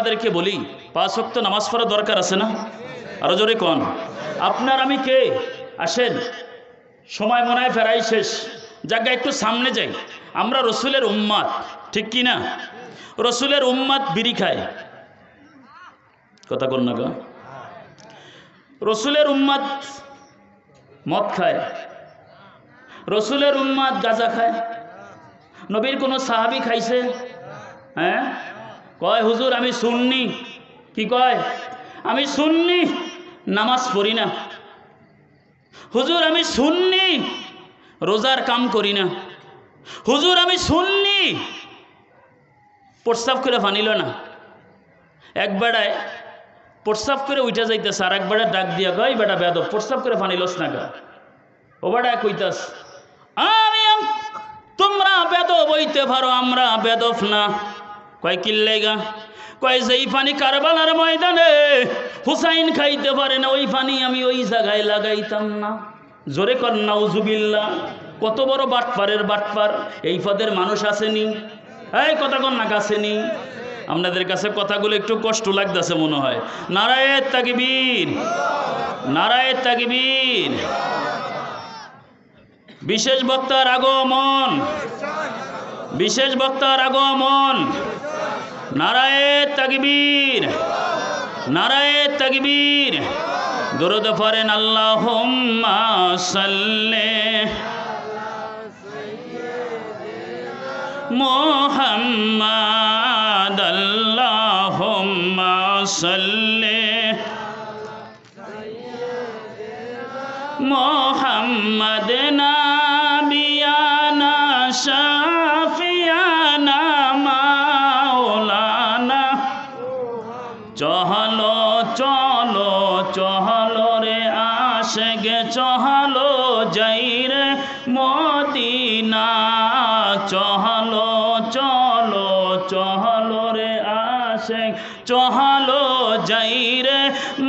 আপনাদেরকে বলি, পাঁচ ওয়াক্ত নামাজ পড়া দরকার আছে না? আরও জোরে কন। আপনার আমি কে? আসেন। সময় মনে হয় ফেরাই শেষ। জায়গা একটু সামনে যাই। আমরা রসুলের উম্মাদ, ঠিক কি না? রসুলের উম্মাদ বিড়ি খায়। কথা কন না রসুলের উম্মাদ মদ খায়। রসুলের উম্মাদ গাঁজা খায়। নবীর কোনো সাহাবি খাইছে? হ্যাঁ? কয়, হুজুর, আমি শুননি কি কয়, আমি শুননি নামাজ পড়ি না। হুজুর, আমি শুননি রোজার কাম করি না। হুজুর, আমি শুননি প্রস্তাব করে ফানিল না। এক বেড়ায় প্রস্তাব করে উঠে যাইতেছে, আর এক বেড়া ডাক দিয়া কয় বেটা বেদ প্রস্তাব করে ফানিলস না গা। ও বেড়া কইতাস, আমি তোমরা বেদ বইতে পারো, আমরা বেদফ না। কয় কিল্লেগা কয় যেই পানি কারবালার ময়দানে হুসাইন খাইতে পারে না, ওই পানি আমি ওই জায়গায় লাগাইতাম না। জোরে কর নাউজুবিল্লা কত বড় বাটপারের বাটপার, এই পদের মানুষ আসেনি। এই কথা কন না আসেনি আপনাদের কাছে কথাগুলো একটু কষ্ট লাগতেছে মনে হয়। নারায়ের তাকিবীর নারায়ের তাকিবীর। বিশেষ বক্তার আগমন, বিশেষ বক্তার আগমন। নারায়ের তাকবীর নারায়ের তাকবীর। দরুদ পড়েন আল্লাহ সাল্লে মোহাম্মদ আল্লাহ সাল্লে মোহাম্মদ চহলো, চলো, চহলো রে আসে গে চহলো, যাই রে মদিনা। চহলো, চলো, চহলো রে আসে চহলো, যাই রে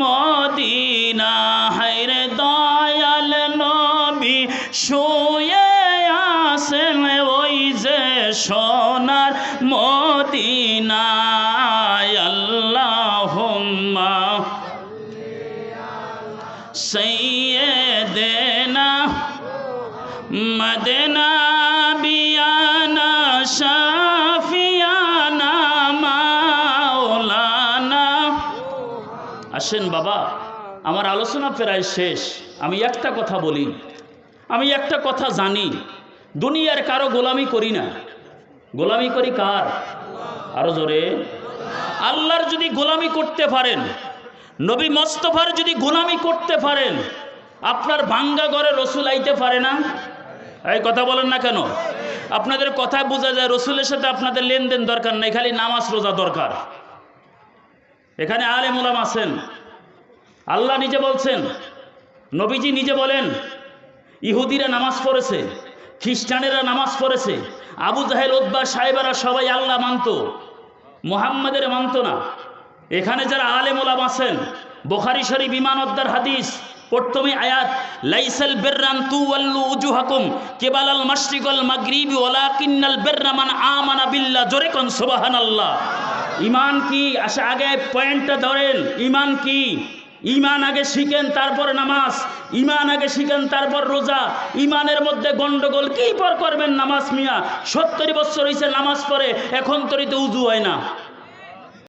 মদিনা। হাইরে দয়াল নবী, শুয়ে আসেন ওই যে সোনার মদিনায় সৈয়দেনা মদনা বিয়ানা শাফিয়ানা মাওলানা আসেন বাবা, আমার আলোচনা প্রায় শেষ। আমি একটা কথা বলি। আমি একটা কথা জানি। দুনিয়ার কারও গোলামি করি না। গোলামি করি কার? আরও জোরে। আল্লাহর যদি গোলামি করতে পারেন নবী মস্তফার যদি গোলামি করতে পারেন, আপনার ভাঙ্গা ঘরে রসুল আইতে পারে না? এই কথা বলেন না কেন? আপনাদের কথা বোঝা যায়, রসুলের সাথে আপনাদের লেনদেন দরকার নেই, খালি নামাজ রোজা দরকার। এখানে আলে মোলাম আছেন। আল্লাহ নিজে বলছেন, নবীজি নিজে বলেন, ইহুদিরা নামাজ পড়েছে, খ্রিস্টানেরা নামাজ পড়েছে, আবু জাহেল উদ্বা সাহেবেরা সবাই আল্লাহ মানত, মোহাম্মদের মানত না। এখানে যারা আলেম ওলাম আছেন, বোখারি শরীফ ইমানদ্দার হাদিস, প্রথমে আয়াত, লাইসাল বেররান তু আল্লু ওয়াল্লু উজুহাকুম, কেবালাল মাশরিকাল মাগরিবি, ওয়ালাকিন্নাল বেররা মান আমানা বিল্লাহ, জোরে কোন সুবহানাল্লাহ। ইমান কি? আসা আগে পয়েন্টটা ধরেন ইমান কি? ইমান আগে শিখেন, তারপর নামাজ। ইমান আগে শিখেন, তারপর রোজা। ইমানের মধ্যে গন্ডগোল কি পর করবেন নামাজ মিয়া? সত্তর বছর হয়েছে নামাজ পড়ে, এখন তরিতে উজু হয় না।